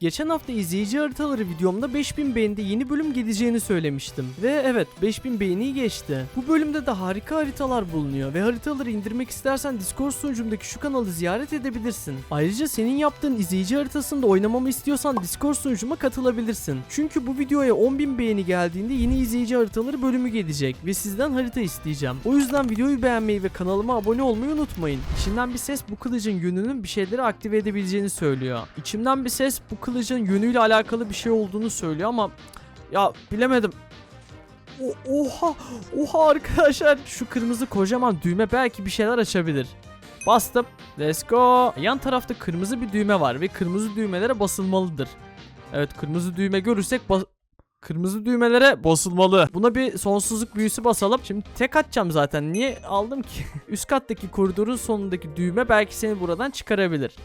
Geçen hafta izleyici haritaları videomda 5000 beğenide yeni bölüm geleceğini söylemiştim. Ve evet 5000 beğeniyi geçti. Bu bölümde de harika haritalar bulunuyor ve haritaları indirmek istersen Discord sunucumdaki şu kanalı ziyaret edebilirsin. Ayrıca senin yaptığın izleyici haritasında oynamamı istiyorsan Discord sunucuma katılabilirsin. Çünkü bu videoya 10.000 beğeni geldiğinde yeni izleyici haritaları bölümü gelecek ve sizden harita isteyeceğim. O yüzden videoyu beğenmeyi ve kanalıma abone olmayı unutmayın. İçimden bir ses bu kılıcın yönünün bir şeyleri aktive edebileceğini söylüyor. İçimden bir ses bu kılıcın yönüyle alakalı bir şey olduğunu söylüyor ama ya bilemedim. O- oha oha arkadaşlar şu kırmızı kocaman düğme belki bir şeyler açabilir. Bastım. Let's go. Yan tarafta kırmızı bir düğme var ve kırmızı düğmelere basılmalıdır. Evet kırmızı düğme görürsek bas Kırmızı düğmelere basılmalı. Buna bir sonsuzluk büyüsü basalım. Şimdi tek atacağım zaten. Niye aldım ki? Üst kattaki koridorun sonundaki düğme belki seni buradan çıkarabilir.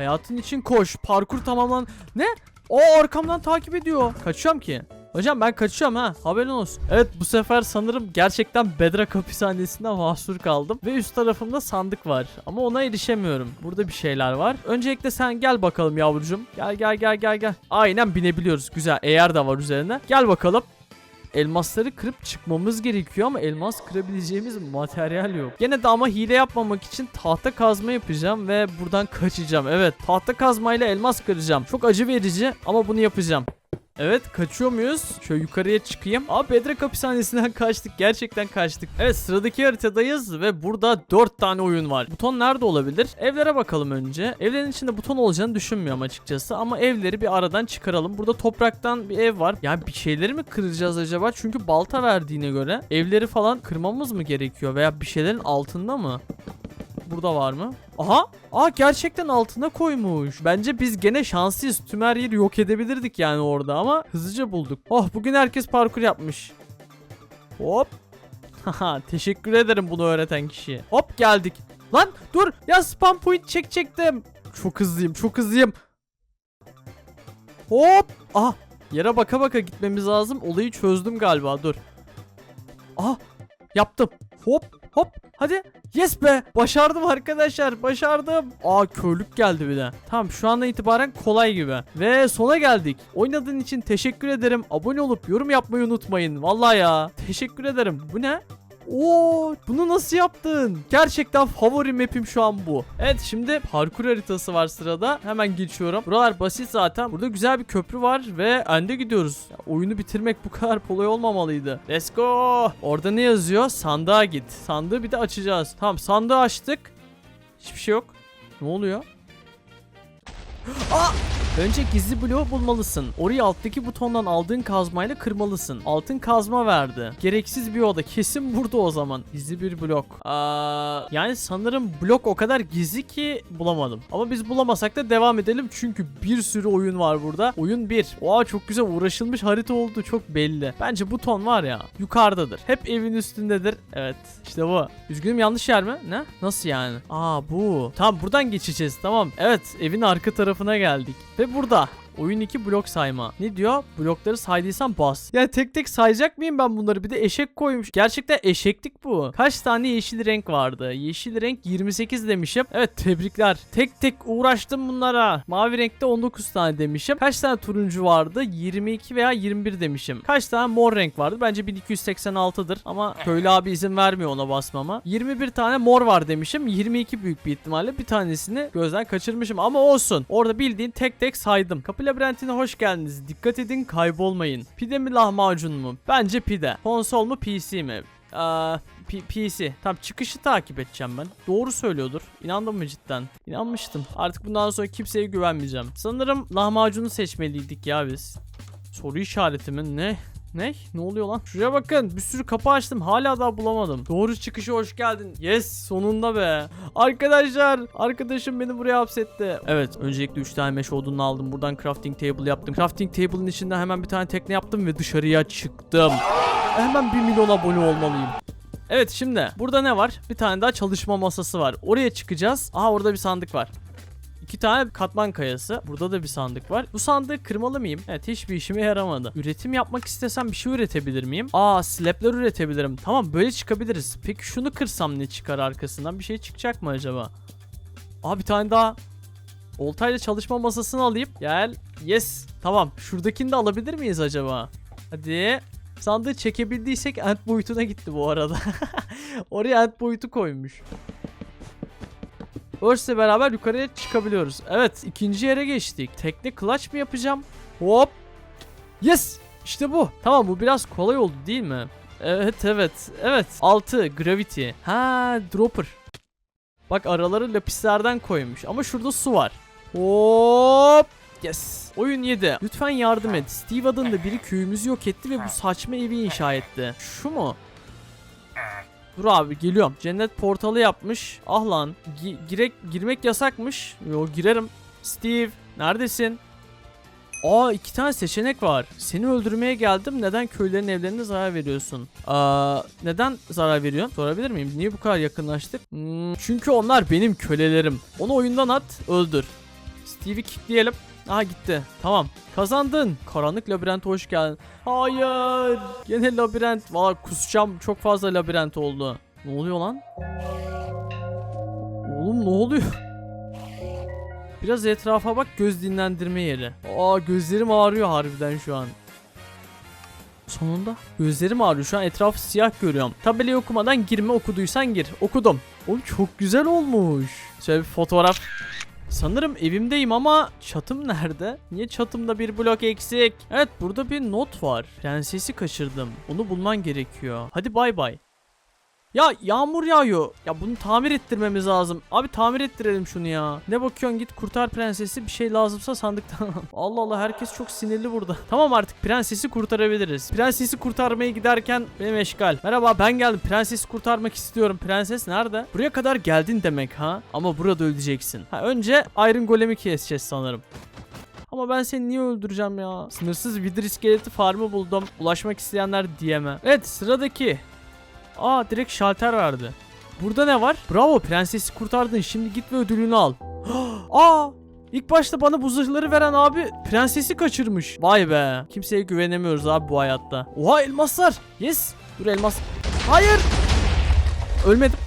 Hayatın için koş. Parkur tamamlan. Ne? O arkamdan takip ediyor. Kaçıyorum ki. Hocam ben kaçıyorum ha. Haberin olsun. Evet bu sefer sanırım gerçekten Bedrock hapishanesinden mahsur kaldım. Ve üst tarafımda sandık var. Ama ona erişemiyorum. Burada bir şeyler var. Öncelikle sen gel bakalım yavrucuğum. Gel gel gel gel gel. Aynen binebiliyoruz. Güzel. Eğer de var üzerine. Gel bakalım. Elmasları kırıp çıkmamız gerekiyor ama elmas kırabileceğimiz materyal yok. Gene de ama hile yapmamak için tahta kazma yapacağım ve buradan kaçacağım. Evet tahta kazmayla elmas kıracağım. Çok acı verici ama bunu yapacağım. Evet kaçıyor muyuz? Şöyle yukarıya çıkayım. Aa Bedrock hapishanesinden kaçtık. Gerçekten kaçtık. Evet sıradaki haritadayız ve burada 4 tane oyun var. Buton nerede olabilir? Evlere bakalım önce. Evlerin içinde buton olacağını düşünmüyorum açıkçası. Ama evleri bir aradan çıkaralım. Burada topraktan bir ev var. Yani bir şeyleri mi kıracağız acaba? Çünkü balta verdiğine göre evleri falan kırmamız mı gerekiyor? Veya bir şeylerin altında mı? Burada var mı? Aha! Aa gerçekten altına koymuş. Bence biz gene şanslıyız. Tüm her yeri yok edebilirdik yani orada ama hızlıca bulduk. Oh bugün herkes parkur yapmış. Hop. Haha teşekkür ederim bunu öğreten kişiye. Hop geldik. Lan dur ya spam point çekecektim. Çok hızlıyım çok hızlıyım. Hop. Aha yere baka baka gitmemiz lazım. Olayı çözdüm galiba dur. Aha yaptım. Hop hop hadi. Yes be başardım arkadaşlar başardım. Aa körlük geldi bir de. Tamam şu andan itibaren kolay gibi. Ve sona geldik. Oynadığın için teşekkür ederim. Abone olup yorum yapmayı unutmayın. Vallahi ya. Teşekkür ederim. Bu ne? Oo, bunu nasıl yaptın? Gerçekten favori map'im şu an bu. Evet şimdi parkur haritası var sırada. Hemen geçiyorum. Buralar basit zaten. Burada güzel bir köprü var ve önde gidiyoruz. Ya, oyunu bitirmek bu kadar kolay olmamalıydı. Let's go. Orada ne yazıyor? Sandığa git. Sandığı bir de açacağız. Tamam sandığı açtık. Hiçbir şey yok. Ne oluyor? Aa! Önce gizli bloğu bulmalısın. Orayı alttaki butondan aldığın kazmayla kırmalısın. Altın kazma verdi. Gereksiz bir oda. Kesin burada o zaman. Gizli bir blok. Aa, yani sanırım blok o kadar gizli ki bulamadım. Ama biz bulamasak da devam edelim. Çünkü bir sürü oyun var burada. Oyun 1. Oha çok güzel uğraşılmış harita oldu. Çok belli. Bence buton var ya yukarıdadır. Hep evin üstündedir. Evet. İşte bu. Üzgünüm yanlış yer mi? Ne? Nasıl yani? Aa bu. Tamam buradan geçeceğiz. Tamam. Evet evin arka tarafına geldik. Ve burada. Oyun 2 blok sayma. Ne diyor? Blokları saydıysan bas. Ya tek tek sayacak mıyım ben bunları? Bir de eşek koymuş. Gerçekten eşeklik bu. Kaç tane yeşil renk vardı? Yeşil renk 28 demişim. Evet tebrikler. Tek tek uğraştım bunlara. Mavi renkte 19 tane demişim. Kaç tane turuncu vardı? 22 veya 21 demişim. Kaç tane mor renk vardı? Bence 1286'dır. Ama köylü abi izin vermiyor ona basmama. 21 tane mor var demişim. 22 büyük bir ihtimalle bir tanesini gözden kaçırmışım. Ama olsun. Orada bildiğin tek tek saydım. Kapı labirentine hoş geldiniz. Dikkat edin kaybolmayın. Pide mi lahmacun mu? Bence pide. Konsol mu PC mi? Aa, P- PC. Tamam çıkışı takip edeceğim ben. Doğru söylüyordur. İnandın mı cidden? İnanmıştım. Artık bundan sonra kimseye güvenmeyeceğim. Sanırım lahmacunu seçmeliydik ya biz. Soru işareti mi? Ne? Ne? Ne oluyor lan? Şuraya bakın. Bir sürü kapı açtım. Hala daha bulamadım. Doğru çıkışa hoş geldin. Yes sonunda be. Arkadaşlar. Arkadaşım beni buraya hapsetti. Evet. Öncelikle 3 tane mesh odununu aldım. Buradan crafting table yaptım. Crafting table'ın içinden hemen bir tane tekne yaptım ve dışarıya çıktım. Hemen 1 milyon abone olmalıyım. Evet şimdi burada ne var? Bir tane daha çalışma masası var. Oraya çıkacağız. Aha orada bir sandık var. İki tane katman kayası. Burada da bir sandık var. Bu sandığı kırmalı mıyım? Evet hiçbir işime yaramadı. Üretim yapmak istesem bir şey üretebilir miyim? Aa slabler üretebilirim. Tamam böyle çıkabiliriz. Peki şunu kırsam ne çıkar arkasından? Bir şey çıkacak mı acaba? Aa bir tane daha. Oltayla çalışma masasını alayım. Gel. Yes. Tamam. Şuradakini de alabilir miyiz acaba? Hadi. Sandığı çekebildiysek ant boyutuna gitti bu arada. Oraya ant boyutu koymuş. Örse beraber yukarıya çıkabiliyoruz. Evet ikinci yere geçtik. Tekne clutch mı yapacağım? Hop. Yes. İşte bu. Tamam bu biraz kolay oldu değil mi? Evet evet. Evet. 6 gravity. Ha dropper. Bak araları lapislerden koymuş ama şurada su var. Hop. Yes. Oyun 7. Lütfen yardım et. Steve adında biri köyümüzü yok etti ve bu saçma evi inşa etti. Şu mu? Dur abi geliyorum. Cennet portalı yapmış. Ah lan. Gi- girek girmek yasakmış. Yo girerim. Steve neredesin? Aa iki tane seçenek var. Seni öldürmeye geldim. Neden köylerin evlerine zarar veriyorsun? Aa neden zarar veriyorsun? Sorabilir miyim? Niye bu kadar yakınlaştık? Hmm, çünkü onlar benim kölelerim. Onu oyundan at, öldür. Steve'i kickleyelim. Aha gitti. Tamam. Kazandın. Karanlık labirente hoş geldin. Hayır. Gene labirent. Valla kusacağım. Çok fazla labirent oldu. Ne oluyor lan? Oğlum ne oluyor? Biraz etrafa bak göz dinlendirme yeri. Aa gözlerim ağrıyor harbiden şu an. Sonunda gözlerim ağrıyor şu an etrafı siyah görüyorum. Tabelayı okumadan girme okuduysan gir. Okudum. Oğlum çok güzel olmuş. Şöyle bir fotoğraf. Sanırım evimdeyim ama çatım nerede? Niye çatımda bir blok eksik? Evet burada bir not var. Prensesi kaçırdım. Onu bulman gerekiyor. Hadi bay bay. Ya yağmur yağıyor. Ya bunu tamir ettirmemiz lazım. Abi tamir ettirelim şunu ya. Ne bakıyorsun git kurtar prensesi bir şey lazımsa sandıktan al. Allah Allah herkes çok sinirli burada. Tamam artık prensesi kurtarabiliriz. Prensesi kurtarmaya giderken benim eşgal. Merhaba ben geldim. Prensesi kurtarmak istiyorum. Prenses nerede? Buraya kadar geldin demek ha. Ama burada öleceksin. Ha, önce Iron Golem'i keseceğiz sanırım. Ama ben seni niye öldüreceğim ya? Sınırsız Wither iskeleti farmı buldum. Ulaşmak isteyenler diyeme. Evet sıradaki. Aa direkt şalter verdi. Burada ne var? Bravo prensesi kurtardın. Şimdi git ve ödülünü al. Aa İlk başta bana bu zırhları veren abi prensesi kaçırmış. Vay be. Kimseye güvenemiyoruz abi bu hayatta. Oha elmaslar. Yes. Dur elmas. Hayır. Ölmedim.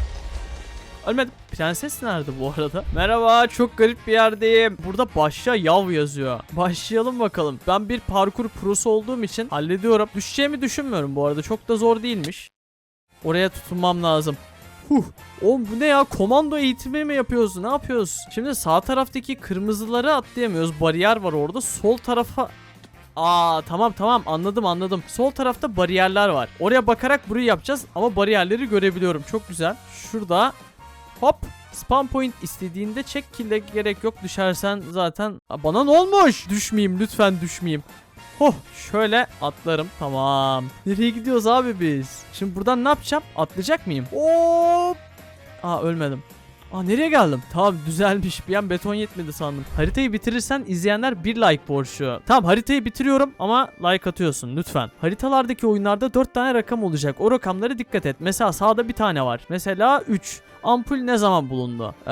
Ölmedim. Prenses nerede bu arada? Merhaba çok garip bir yerdeyim. Burada başla yav yazıyor. Başlayalım bakalım. Ben bir parkur prosu olduğum için hallediyorum. Düşeceğimi düşünmüyorum bu arada. Çok da zor değilmiş. Oraya tutunmam lazım. Huh. Oğlum bu ne ya? Komando eğitimi mi yapıyoruz? Ne yapıyoruz? Şimdi sağ taraftaki kırmızıları atlayamıyoruz. Bariyer var orada. Sol tarafa Aa tamam tamam anladım anladım. Sol tarafta bariyerler var. Oraya bakarak burayı yapacağız ama bariyerleri görebiliyorum. Çok güzel. Şurada hop Spawn point istediğinde çek kille gerek yok düşersen zaten Aa, bana ne olmuş? Düşmeyeyim lütfen düşmeyeyim. Oh şöyle atlarım. Tamam. Nereye gidiyoruz abi biz? Şimdi buradan ne yapacağım? Atlayacak mıyım? Hop. Aa ölmedim. Aa nereye geldim? Tamam düzelmiş. Bir an beton yetmedi sandım. Haritayı bitirirsen izleyenler bir like borçlu. Tamam haritayı bitiriyorum ama like atıyorsun lütfen. Haritalardaki oyunlarda 4 tane rakam olacak. O rakamlara dikkat et. Mesela sağda bir tane var. Mesela 3. Ampul ne zaman bulundu? Ee,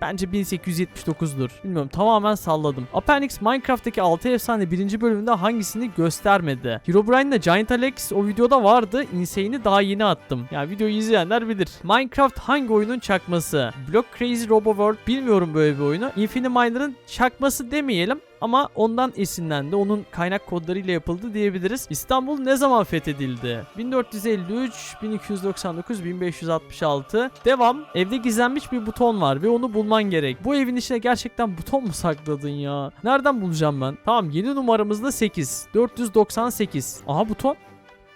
bence 1879'dur. Bilmiyorum tamamen salladım. Appendix Minecraft'taki 6 efsane birinci bölümünde hangisini göstermedi? Herobrine ile Giant Alex o videoda vardı. Insane'i daha yeni attım. Yani videoyu izleyenler bilir. Minecraft hangi oyunun çakması? Block Crazy Robo World bilmiyorum böyle bir oyunu. Infinity Miner'ın çakması demeyelim ama ondan esinlendi. Onun kaynak kodlarıyla yapıldı diyebiliriz. İstanbul ne zaman fethedildi? 1453, 1299, 1566. Devam. Evde gizlenmiş bir buton var ve onu bulman gerek. Bu evin içine gerçekten buton mu sakladın ya? Nereden bulacağım ben? Tamam yeni numaramız da 8. 498. Aha buton.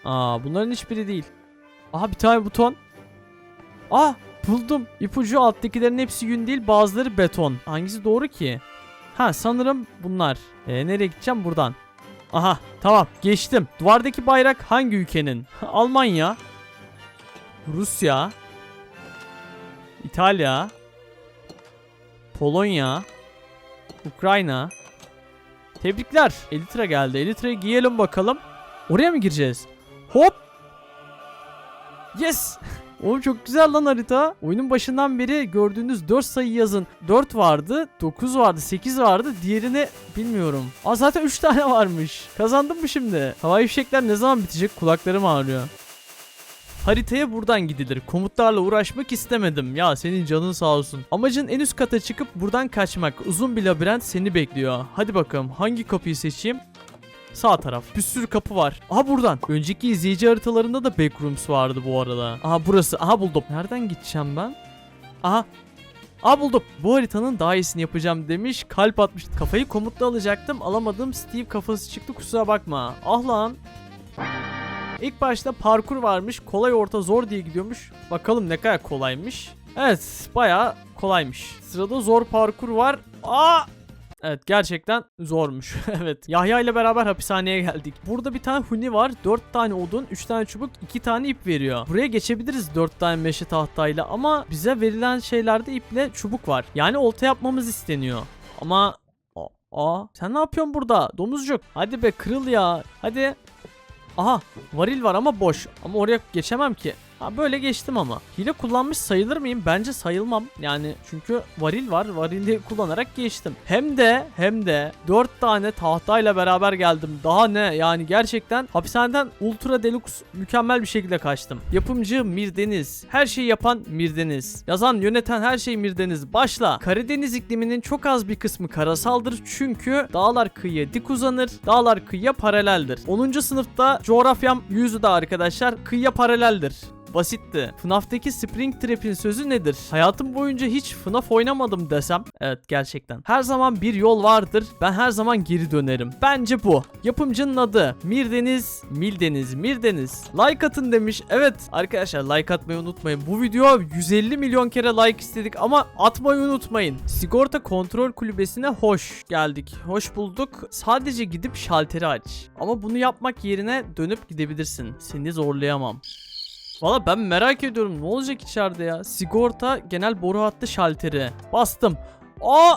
Aa bunların hiçbiri değil. Aha bir tane buton. Ah buldum. İpucu alttakilerin hepsi yün değil bazıları beton. Hangisi doğru ki? Ha sanırım bunlar. E, nereye gideceğim buradan? Aha tamam geçtim. Duvardaki bayrak hangi ülkenin? Almanya. Rusya. İtalya. Polonya. Ukrayna. Tebrikler. Elitra geldi. Elitra'yı giyelim bakalım. Oraya mı gireceğiz? Hop. Yes. Oğlum çok güzel lan harita. Oyunun başından beri gördüğünüz 4 sayı yazın. 4 vardı, 9 vardı, 8 vardı. Diğerini bilmiyorum. Aa zaten 3 tane varmış. Kazandım mı şimdi? Havai fişekler ne zaman bitecek? Kulaklarım ağrıyor. Haritaya buradan gidilir. Komutlarla uğraşmak istemedim. Ya senin canın sağ olsun. Amacın en üst kata çıkıp buradan kaçmak. Uzun bir labirent seni bekliyor. Hadi bakalım hangi kapıyı seçeyim? Sağ taraf. Bir sürü kapı var. Aha buradan. Önceki izleyici haritalarında da backrooms vardı bu arada. Aha burası. Aha buldum. Nereden gideceğim ben? Aha. Aa buldum. Bu haritanın daha iyisini yapacağım demiş. Kalp atmış. Kafayı komutla alacaktım. Alamadım. Steve kafası çıktı. Kusura bakma. Ah lan. İlk başta parkur varmış. Kolay orta zor diye gidiyormuş. Bakalım ne kadar kolaymış. Evet bayağı kolaymış. Sırada zor parkur var. Aa! Evet gerçekten zormuş. evet. Yahya ile beraber hapishaneye geldik. Burada bir tane huni var. 4 tane odun, 3 tane çubuk, 2 tane ip veriyor. Buraya geçebiliriz 4 tane meşe tahtayla ama bize verilen şeylerde iple çubuk var. Yani olta yapmamız isteniyor. Ama Aa, sen ne yapıyorsun burada? Domuzcuk. Hadi be kırıl ya. Hadi. Aha varil var ama boş. Ama oraya geçemem ki. Ha böyle geçtim ama. Hile kullanmış sayılır mıyım? Bence sayılmam. Yani çünkü varil var. Varili kullanarak geçtim. Hem de hem de 4 tane tahtayla beraber geldim. Daha ne? Yani gerçekten hapishaneden ultra deluxe mükemmel bir şekilde kaçtım. Yapımcı Mirdeniz. Her şeyi yapan Mirdeniz. Yazan yöneten her şey Mirdeniz. Başla. Karadeniz ikliminin çok az bir kısmı karasaldır. Çünkü dağlar kıyıya dik uzanır. Dağlar kıyıya paraleldir. 10. sınıfta coğrafyam yüzü arkadaşlar kıyıya paraleldir. Basitti. FNAF'taki Springtrap'in sözü nedir? Hayatım boyunca hiç FNAF oynamadım desem. Evet gerçekten. Her zaman bir yol vardır. Ben her zaman geri dönerim. Bence bu. Yapımcının adı Mirdeniz, Mildeniz, Mirdeniz. Like atın demiş. Evet arkadaşlar like atmayı unutmayın. Bu video 150 milyon kere like istedik ama atmayı unutmayın. Sigorta kontrol kulübesine hoş geldik. Hoş bulduk. Sadece gidip şalteri aç. Ama bunu yapmak yerine dönüp gidebilirsin. Seni zorlayamam. Valla ben merak ediyorum ne olacak içeride ya. Sigorta genel boru hattı şalteri. Bastım. Aa!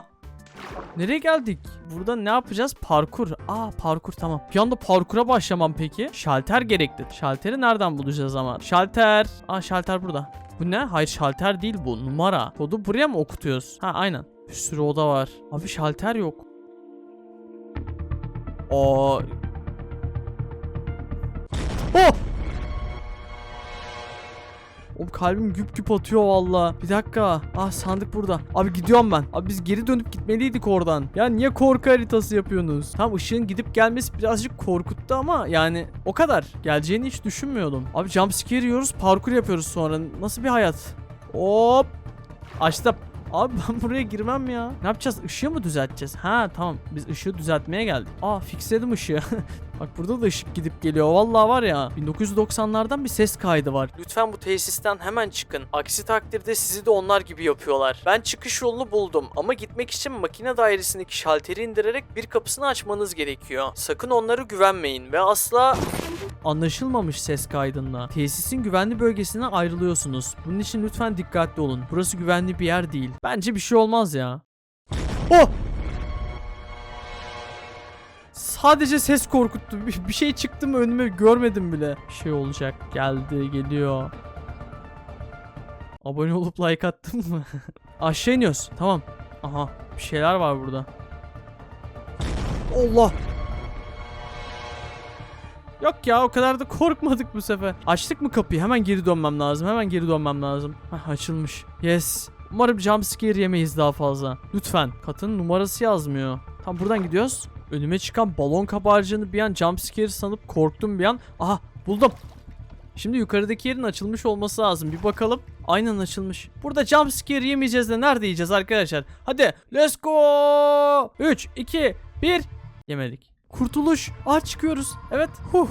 Nereye geldik? Burada ne yapacağız? Parkur. Aa parkur tamam. Bir anda parkura başlamam peki. Şalter gerekli. Şalteri nereden bulacağız ama? Şalter. Aa şalter burada. Bu ne? Hayır şalter değil bu. Numara. Kodu buraya mı okutuyoruz? Ha aynen. Bir sürü oda var. Abi şalter yok. Aa. Oh! Oğlum kalbim güp güp atıyor valla. Bir dakika. Ah sandık burada. Abi gidiyorum ben. Abi biz geri dönüp gitmeliydik oradan. Ya niye korku haritası yapıyorsunuz? Tam ışığın gidip gelmesi birazcık korkuttu ama yani o kadar. Geleceğini hiç düşünmüyordum. Abi jumpscare yiyoruz parkur yapıyoruz sonra. Nasıl bir hayat? Hop. Açtım. Abi ben buraya girmem ya. Ne yapacağız? Işığı mı düzelteceğiz? Ha tamam. Biz ışığı düzeltmeye geldik. Aa fixledim ışığı. Bak burada da ışık gidip geliyor. Vallahi var ya 1990'lardan bir ses kaydı var. Lütfen bu tesisten hemen çıkın. Aksi takdirde sizi de onlar gibi yapıyorlar. Ben çıkış yolunu buldum ama gitmek için makine dairesindeki şalteri indirerek bir kapısını açmanız gerekiyor. Sakın onlara güvenmeyin ve asla Anlaşılmamış ses kaydında. Tesisin güvenli bölgesine ayrılıyorsunuz. Bunun için lütfen dikkatli olun. Burası güvenli bir yer değil. Bence bir şey olmaz ya. Oh! Sadece ses korkuttu. Bir şey çıktı mı önüme görmedim bile. Bir şey olacak. Geldi, geliyor. Abone olup like attın mı? Aşağı iniyoruz. Tamam. Aha, bir şeyler var burada. Allah! Yok ya o kadar da korkmadık bu sefer. Açtık mı kapıyı? Hemen geri dönmem lazım. Hemen geri dönmem lazım. Hah açılmış. Yes. Umarım jumpscare yemeyiz daha fazla. Lütfen. Katın numarası yazmıyor. Tam buradan gidiyoruz. Önüme çıkan balon kabarcığını bir an jumpscare sanıp korktum bir an. Aha buldum. Şimdi yukarıdaki yerin açılmış olması lazım. Bir bakalım. Aynen açılmış. Burada jumpscare yemeyeceğiz de nerede yiyeceğiz arkadaşlar? Hadi let's go. 3, 2, 1. Yemedik. Kurtuluş. Aa çıkıyoruz. Evet. Huh.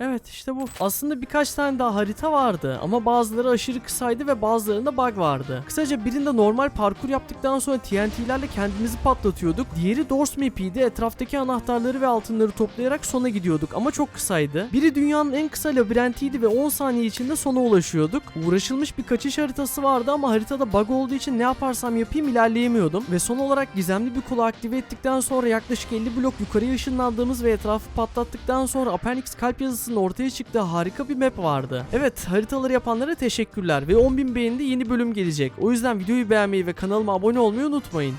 Evet işte bu. Aslında birkaç tane daha harita vardı ama bazıları aşırı kısaydı ve bazılarında bug vardı. Kısaca birinde normal parkur yaptıktan sonra TNT'lerle kendimizi patlatıyorduk. Diğeri Doors Map'iydi. Etraftaki anahtarları ve altınları toplayarak sona gidiyorduk ama çok kısaydı. Biri dünyanın en kısa labirentiydi ve 10 saniye içinde sona ulaşıyorduk. Uğraşılmış bir kaçış haritası vardı ama haritada bug olduğu için ne yaparsam yapayım ilerleyemiyordum. Ve son olarak gizemli bir kolu aktive ettikten sonra yaklaşık 50 blok yukarıya ışınlandığımız ve etrafı patlattıktan sonra Appendix kalp yazısının ortaya çıktığı harika bir map vardı. Evet haritaları yapanlara teşekkürler ve 10.000 beğenide yeni bölüm gelecek. O yüzden videoyu beğenmeyi ve kanalıma abone olmayı unutmayın.